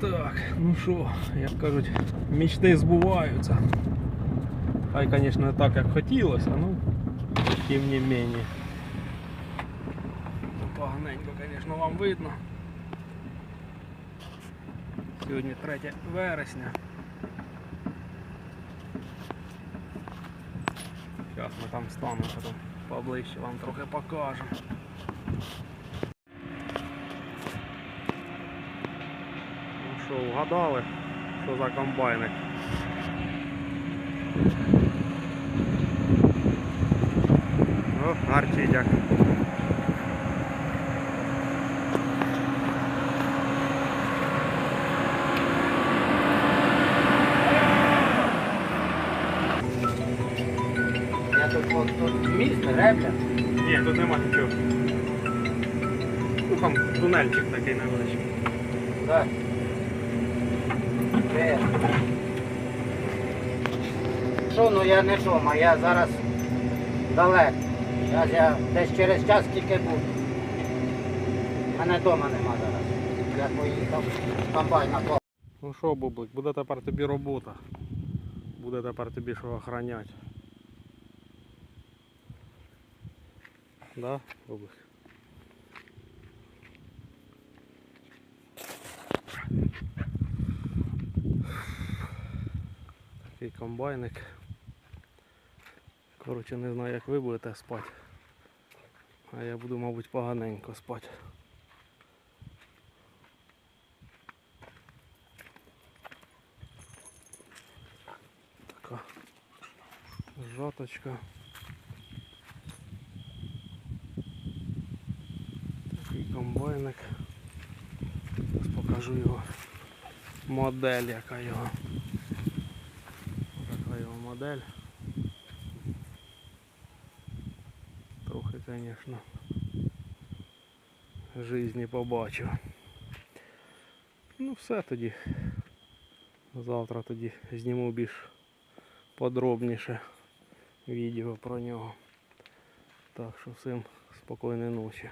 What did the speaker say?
Так, ну що, як кажуть, мечти збуваються. Хай, звісно, не так, як хотілося, ну, тим не менее. Ну, Поганенько, звісно, вам видно. Сьогодні 3 вересня. Зараз ми там станемо, потім поближче вам трохи покажемо. Що, вгадали, що за комбайник? О, гарчить як. Я тут от тут міст, ребля. Ні, тут нема нічого. Ну там тунельчик такий невеличкий. Так. Що, ну я не дома, я зараз далеко. Зараз я десь через час тільки буду. Мене вдома нема зараз. Я поїхав комбайн на Ну що, Бублик, буде тепер тобі робота. Буде тепер тобі що охороняти. Да, Бублик? Такий комбайник. Коротше, не знаю, як ви будете спати. А я буду, мабуть, поганенько спати. Така жаточка. Такий комбайник. Зараз покажу його модель, яка його. Модель. Трохи, звісно, жизни побачив. Ну все тоді. Завтра тоді зніму більш подробніше відео про нього. Так що всім спокійної ночі.